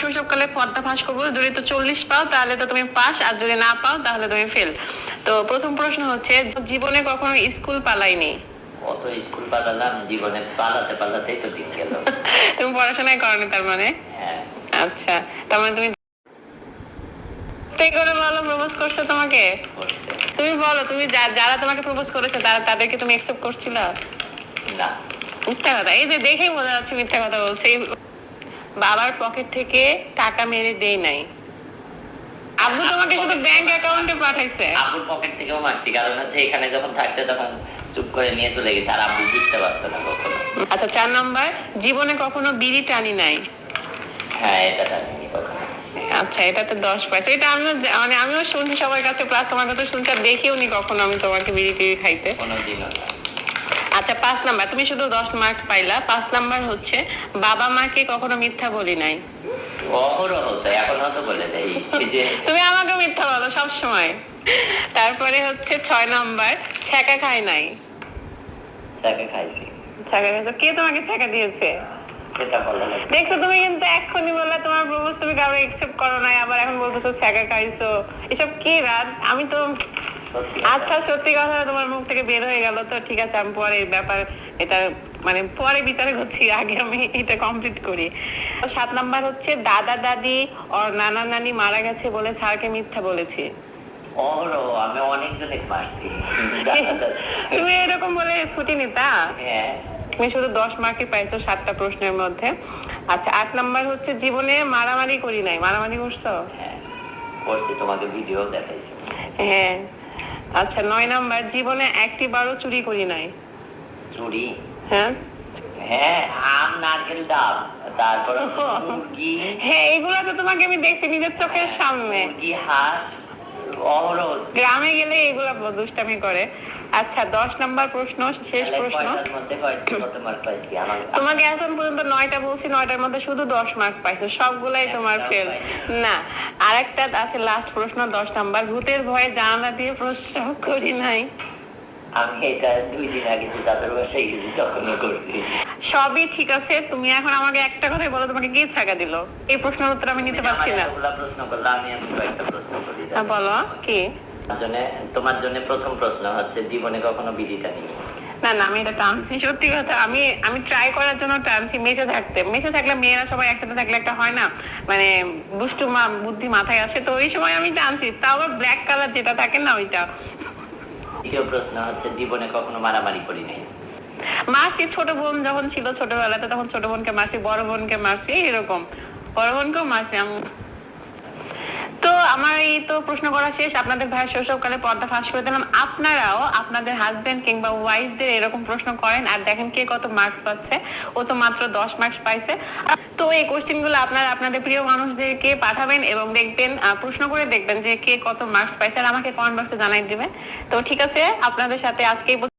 শৈশবকালে পদ্মা ফাঁস করব। যদি তো চল্লিশ পাও তাহলে তো তুমি পাস আর যদি না পাও তাহলে তুমি ফেল তো প্রথম প্রশ্ন হচ্ছে জীবনে কখনো স্কুল পালাইনি? কত স্কুল পালালাম জীবনে পালাতে পালাতেই তো দিন গেল। তুমি পড়াশোনাই করনি তার মানে? হ্যাঁ। আচ্ছা তার মানে তুমি করে বলো প্রপোজ করছে তোমাকে? তুমি বলো তুমি যারা তোমাকে প্রপোজ করেছে তারা তাদেরকে তুমি অ্যাকসেপ্ট করছিলা? না। মিথ্যা কথা। এই যে দেখেই বোঝা যাচ্ছে মিথ্যা কথা বলছে। বাবার পকেট থেকে টাকা মেরে দেই নাই। আব্বু তোমাকে শুধু ব্যাংক অ্যাকাউন্টে পাঠাইছে। আব্বুর পকেট থেকেও মারছি কারণ হচ্ছে এখানে যখন থাকছে তখন চুপ করে নিয়ে চলে গেছে আর আব্বু বুঝতে পারতো না কখনো। আচ্ছা চার নাম্বার জীবনে কখনো বিড়ি টানি নাই? হ্যাঁ এটা কখনো। আচ্ছা এটাতে দশ পাইছে এটা আমিও মানে আমিও শুনছি সবার কাছে প্লাস তোমার কাছে শুনছি আর দেখিও নি কখনো আমি তোমাকে বিড়ি টিড়ি খাইতে। কোনোদিনও না। আচ্ছা পাঁচ নাম্বার। তুমি শুধু দশ মার্ক পাইলা। পাঁচ নাম্বার হচ্ছে বাবা মাকে কখনো মিথ্যা বলি নাই? অহরহ হতো এখন হয়তো বলে দেয় তুমি আমাকে মিথ্যা বলো সব সময় তারপরে হচ্ছে ছয় নাম্বার ছ্যাঁকা খাই নাই। চাকে খাইছি। ছ্যাঁকা খাইছো? কে তোমাকে ছ্যাঁকা দিয়েছে? দেখছ তুমি কিন্তু এক্ষুনি বললে তোমার প্রপোজ তুমি কারও একসেপ্ট করো নাই আবার এখন বলতেছো ছ্যাঁকা খাইছো। এসব কি রাত? আমি তো আচ্ছা সত্যি কথা তোমার মুখ থেকে বের হয়ে গেল তো ঠিক আছে আমি পরে ব্যাপার এটা মানে পরে বিচারে করছি আগে আমি এটা কমপ্লিট করি। সাত নাম্বার হচ্ছে দাদা দাদি ওর নানা নানি মারা গেছে বলে স্যারকে মিথ্যা বলেছি। অহরহ আমি অনেকজনে মারছি তুমি এরকম বলে ছুটি নিতা? হ্যাঁ। তুমি শুধু দশ মার্কে পাইছো সাতটা প্রশ্নের মধ্যে। আচ্ছা আট নাম্বার হচ্ছে জীবনে মারামারি করি নাই। মারামারি করছ? হ্যাঁ করছি তোমাকে ভিডিও দেখাইছি। হ্যাঁ। আচ্ছা নয় নাম্বার জীবনে একটি বারও চুরি করি নাই। চুরি? হ্যাঁ? হ্যাঁ আম নারকেল ডাব। তারপর মুরগি। হ্যাঁ এগুলো তো তোমাকে আমি দেখছি নিজের চোখের সামনে। মুরগি হাঁস অহরহ গ্রামে গেলে এগুলা দুষ্টামি করে। আচ্ছা দশ নাম্বার প্রশ্ন শেষ প্রশ্ন। তোমাকে এখন পর্যন্ত নয়টা বলছি নয়টার মধ্যে শুধু দশ মার্ক পাইছো। সবগুলাই তোমার ফেল। না আরেকটা আছে লাস্ট প্রশ্ন দশ নাম্বার। ভূতের ভয়ে জানালা দিয়ে প্রশ্ন করি নাই। আমি এটা দুই দিন আগে যে দাদার বাসায় গেছি তখনও করছি। সবই ঠিক আছে তুমি এখন আমাকে একটা কথাই বলো তোমাকে কে ছাকা দিল? এই প্রশ্নের উত্তর আমি নিতে পারছি না। প্রশ্ন আমি আমি প্রশ্ন করি। বলো কি? তোমার জন্য প্রথম প্রশ্ন হচ্ছে জীবনে কখনো বিড়িটা নিই না না আমি এটা টানছি সত্যি কথা। আমি আমি ট্রাই করার জন্য টানছি মেসে থাকতে। মেসে থাকলে মেয়েরা সবাই একসাথে থাকলে একটা হয় না। মানে দুষ্টু মা বুদ্ধি মাথায় আসে তো ওই সময় আমি টানছি। তাও আবার ব্ল্যাক কালার যেটা থাকে না ওইটা। দ্বিতীয় প্রশ্ন হচ্ছে জীবনে কখনো মারামারি করি নাই। মারছি ছোট বোন যখন ছিল ছোটবেলাতে, তখন ছোট বোনকে মারছি বড় বোনকে মারছি এরকম। বড় বোনকেও আমি। তো আমার এই তো প্রশ্ন করা শেষ। আপনাদের ভাইয়ের শৈশবকালে পর্দা ফাঁস করে দিলাম। আপনারাও আপনাদের হাজবেন্ড কিংবা ওয়াইফদের এরকম প্রশ্ন করেন, আর দেখেন কে কত মার্ক পাচ্ছে। ও তো মাত্র দশ মার্কস পাইছে। তো এই কোশ্চেনগুলো আপনারা আপনাদের প্রিয় মানুষদেরকে পাঠাবেন এবং দেখবেন প্রশ্ন করে দেখবেন যে কে কত মার্কস পাইছে। আর আমাকে কমেন্ট বক্সে জানাই দিবেন। তো ঠিক আছে, আপনাদের সাথে আজকে